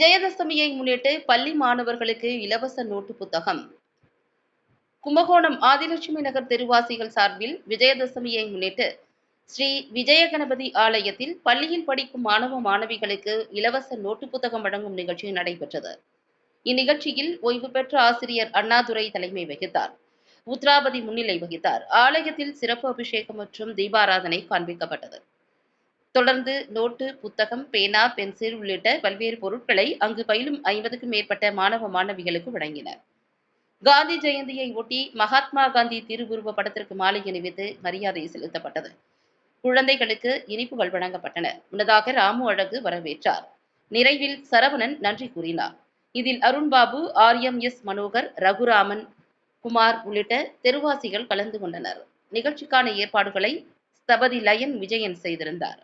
விஜயதசமியை முன்னிட்டு பள்ளி மாணவர்களுக்கு இலவச நோட்டு புத்தகம். கும்பகோணம் ஆதிலட்சுமி நகர் தெருவாசிகள் சார்பில் விஜயதசமியை முன்னிட்டு ஸ்ரீ விஜய கணபதி ஆலயத்தில் பள்ளியில் படிக்கும் மாணவ மாணவிகளுக்கு இலவச நோட்டு புத்தகம் வழங்கும் நிகழ்ச்சி நடைபெற்றது. இந்நிகழ்ச்சியில் ஓய்வு பெற்ற ஆசிரியர் அண்ணாதுரை தலைமை வகித்தார். உத்ராபதி முன்னிலை வகித்தார். ஆலயத்தில் சிறப்பு அபிஷேகம் மற்றும் தீபாராதனை காண்பிக்கப்பட்டது. தொடர்ந்து நோட்டு புத்தகம் பேனா பென்சில் உள்ளிட்ட பல்வேறு பொருட்களை அங்கு பயிலும் ஐம்பதுக்கும் மேற்பட்ட மாணவ மாணவிகளுக்கு வழங்கினர். காந்தி ஜெயந்தியை ஒட்டி மகாத்மா காந்தி திருவுருவ படத்திற்கு மாலை அணிவித்து மரியாதை செலுத்தப்பட்டது. குழந்தைகளுக்கு இனிப்புகள் வழங்கப்பட்டன. முன்னதாக ராமு அழகு வரவேற்றார். நிறைவில் சரவணன் நன்றி கூறினார். இதில் Arunbabu R M S Manohar Raguraman Kumar உள்ளிட்ட தெருவாசிகள் கலந்து கொண்டனர். நிகழ்ச்சிக்கான ஏற்பாடுகளை ஸ்தபதி லயன் விஜயன் செய்திருந்தார்.